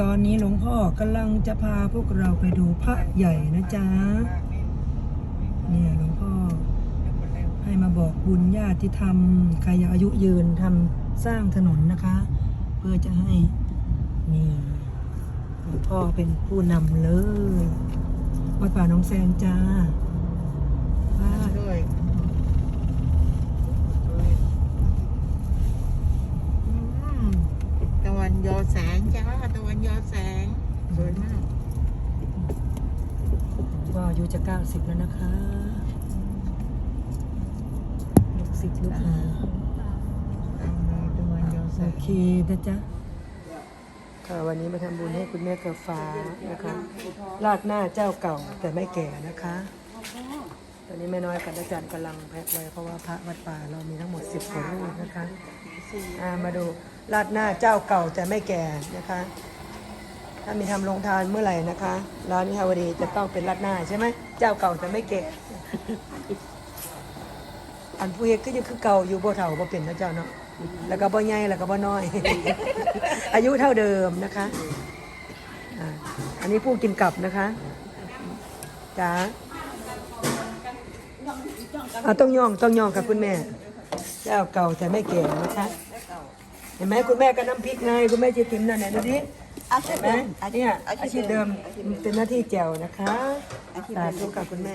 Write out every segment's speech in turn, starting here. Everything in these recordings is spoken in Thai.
ตอนนี้หลวงพ่อกำลังจะพาพวกเราไปดูพระใหญ่นะจ๊ะ เนี่ยหลวงพ่อ ให้มาบอกบุญญาติธรรมใครอยากอายุยืนทำสร้างถนนนะคะ เพื่อจะให้นี่หลวงพ่อเป็นผู้นำเลยวัดป่าหน้องแซงจ้าว้าด้วยอืมตะวันยอแสงจ้าตะวันยอแสง สวยมากก็อายุจะ90แล้วนะคะลูกศิษย์ลูกหาตามมาตะวันยอแสโองเคนะจ๊ะค่ะวันนี้มาทำบุญให้คุณแม่เกือฟ้านะคะลาดหน้าเจ้าเก่าแต่ไม่แก่นะคะ ตอนนี้แม่น้อยกับอาจารย์กำลังแพ็คไว้เพราะว่าพระวัดป่าเรามีทั้งหมด10กว่ารูปนะคะอ่ามาดูลาดหน้าเจ้าเก่าแต่ไม่แก่นะคะ ถ้ามีทำโรงทานเมื่อไหร่นะคะร้านนิฮาวดีจะต้องเป็นลาดหน้าใช่ไหมเจ้าเก่าแต่ไม่แก่อันผู้เฮ็ดก็ยังคือเก่าอยู่บ่เฒ่าบ่เป็นนะเจ้าเนาะแล้วก็บ่ใหญ่แล้วก็บ่น้อย อายุเท่าเดิมนะคะอันนี้ผู้กินกลับนะคะจ้าต้องย่องต้องย่องค่ะคุณแม่ เจ้าเก่าแต่ไม่แก่นะคะเห็นไหมคุณแม่ก็น้ำพริกไงคุณแม่เจติ๋มนั่นไหนดูดิ อาชีเห็พนไหมเดิมเนี่ยอาชีพเดิมเป็นหน้าที่แจวนะคะสาธุค่ะคุณแม่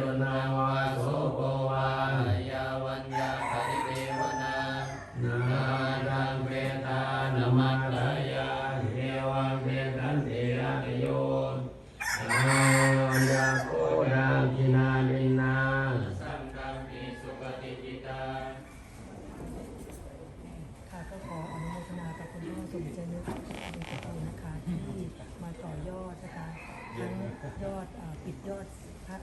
รุณาวาโสโภวายาวัญญาปริเทวนานาดังเปตานามัตตายาเทวังเทตันเตระโยอาญาโคดากินาลินาสังฆมิสุปฏิจิตาค่ะก็ขออนุโมทนากับคุณพ่อสมใจนึกเป็นขอบคุณนะคะที่มาต่อยอดนะคะทั้งยอดปิดยอดพระ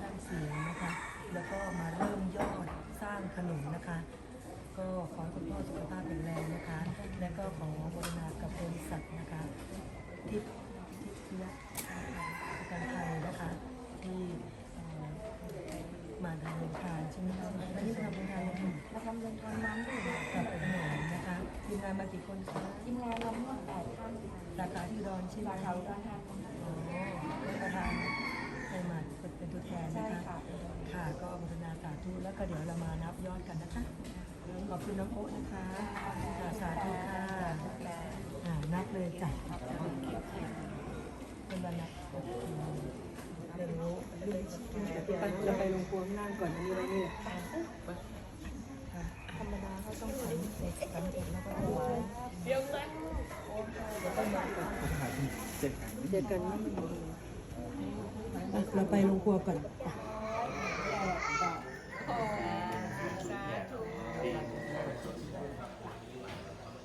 สร้างเสียงนะคะ แล้วก็มาเริ่มยอดสร้างขนมนะคะ ก็ขอให้คุณพ่อสุขภาพแข็งแรงนะคะ และก็ขอโมทนากับบริษัทนะคะทิพย์ทิพยประกันภัยนะคะ ที่เอ่อมาทำโรงทานใช่ไหมคะวันนี้มาทำโรงทานเลยค่ะมาทำเงินทอนน้ำด้วยนะกับขนมนะคะทีมงานมากี่คนคะทีมงานเราทั้งหมดแปดท่านค่ะสาขาที่อุดอนใช่ไหมสาขาอุดรธานีอ๋อเป็นประธานในมา เป็นตัวแทนใช่นะคะค่ะค่ะก็อนุโมทนาสาธุแล้วก็เดี๋ยวเรามานับยอดกันนะคะ ขอบคุณน้องโอ๊ตนะคะค่ะสาธุค่ะอ่านับเลยจ้ะเป็นวันนับโอเคเดี๋ยวรู้ไปเราไปลงครัวข้างล่างก่อนอันนี้ไว้นี่แหละค่ะธรรมดาเขาต้องทำเสร็จทำเสร็จแล้วก็เอาไว้เดี๋ยวต้องมาก่อนเจอกันนะอะ เราไปลงครัวก่อน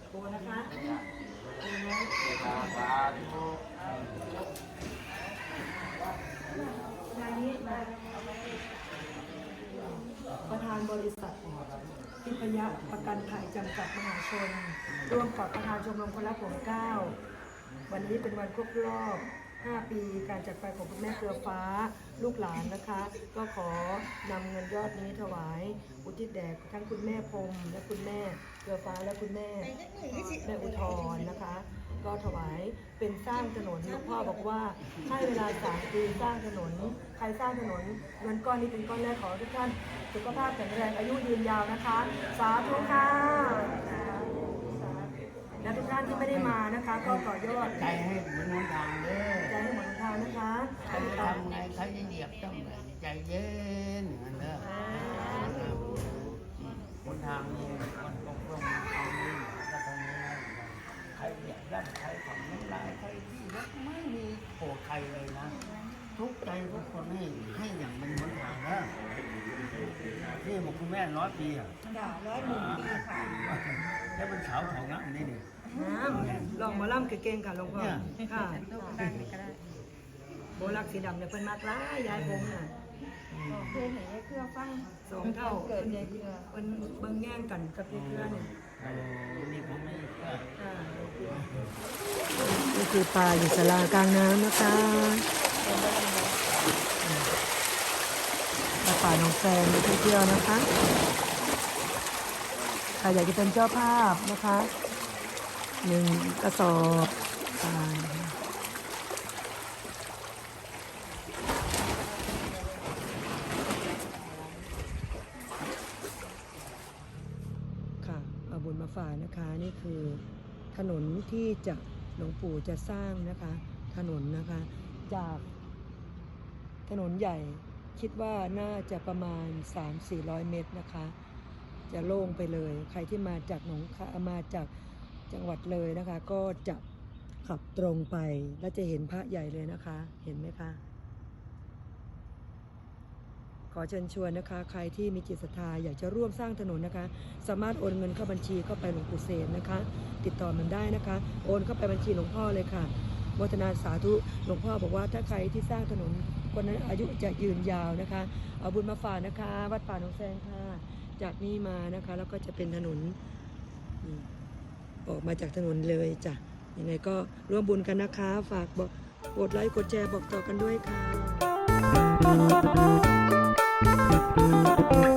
โบนะคะประธานบริษัททิพยะประกันภัยจำกัดมหาชน ร่วมกับประธานชมรมคนรักผมเก้า วันนี้เป็นวันครบรอบ 5 ปีการจากไปของคุณแม่เครือฟ้าลูกหลานนะคะ ก็ขอนำเงินยอดนี้ถวาย อุทิศแด่ทั้งคุณแม่พรมและคุณแม่เครือฟ้าและคุณแม่แม่อุทรนะคะ ก็ถวายเป็นสร้างถนนหลวงพ่อบอกว่าให้เวลาสามปีสร้างถนน ใครสร้างถนนเงินก้อนนี้เป็นก้อนแรกขอทุกท่านสุขภาพแข็งแรงอายุยืนยาวนะคะ สาธุค่ะ และทุกท่านที่ไม่ได้มานะคะ ก็ต่อยอดใจให้หมุนหนทางเด้อใจให้หมดทางนะคะใครทำไงเขาจะเหยียบต้องใจเย็นมันเด้อหนทางนี้มันตรงตรงทางนี้ก็ตรงนี้ใครเหยียบย่ำใครทำน้ำลายใครที่รถไม่มีโกรธใครเลยนะ ทุกข์ใจทุกคนให้ให้อย่างเป็นหนทางนะนี่บอกคุณแม่ร้อยปีอะด่าร้อยหนึ่งปีค่ะแล้วเป็นสาวของนะอันนี้นี่น้ำลองหมาล่ำเก่งๆค่ะหลวงพ่อเนี่ยค่ะลูกได้ก็ได้โบลักสีดำเนี่ยเพิ่นมากร้ายยายผมน่ะเคยเห็นไอ้เครือฟังสองเท่าเกิดในเครือเพิ่นเบิ่งแย่งกันกับยายเครือเนี่ยโอ้นี่ผมไม่เชื่อนี่คือปลาอยู่สลากลางน้ำนะคะ ปลาป่าหนองแซงไปเที่ยวนะคะใครอยากจะเป็นเจ้าภาพนะคะหนึ่งกระสอบค่ะเอาบุญมาฝานะคะ นี่คือถนนที่จะหลวงปู่จะสร้างนะคะ ถนนนะคะ จาก นนใหญ่คิดว่าน่าจะประมาณ 3-400 เมตรนะคะ จะโล่งไปเลย ใครที่มาจากหนองคามาจากจังหวัดเลยนะคะ ก็จะขับตรงไปแล้วจะเห็นพระใหญ่เลยนะคะ เห็นไหมคะ ขอเชิญชวนนะคะ ใครที่มีจิตศรัทธาอยากจะร่วมสร้างถนนนะคะ สามารถโอนเงินเข้าบัญชีเข้าไปหลวงปู่เสนนะคะ ติดต่อมันได้นะคะ โอนเข้าไปบัญชีหลวงพ่อเลยค่ะโมทนาสาธุหลวงพ่อบอกว่าถ้าใครที่สร้างถนน คนนั้นอายุจะยืนยาวนะคะ เอาบุญมาฝากนะคะ วัดป่าหนองแซงค่ะ จากนี้มานะคะ แล้วก็จะเป็นถนนอออกมาจากถนนเลยจ้ะยังไงก็ร่วมบุญกันนะคะ ฝากบอกกดไลค์กดแชร์บอกต่อกันด้วยค่ะ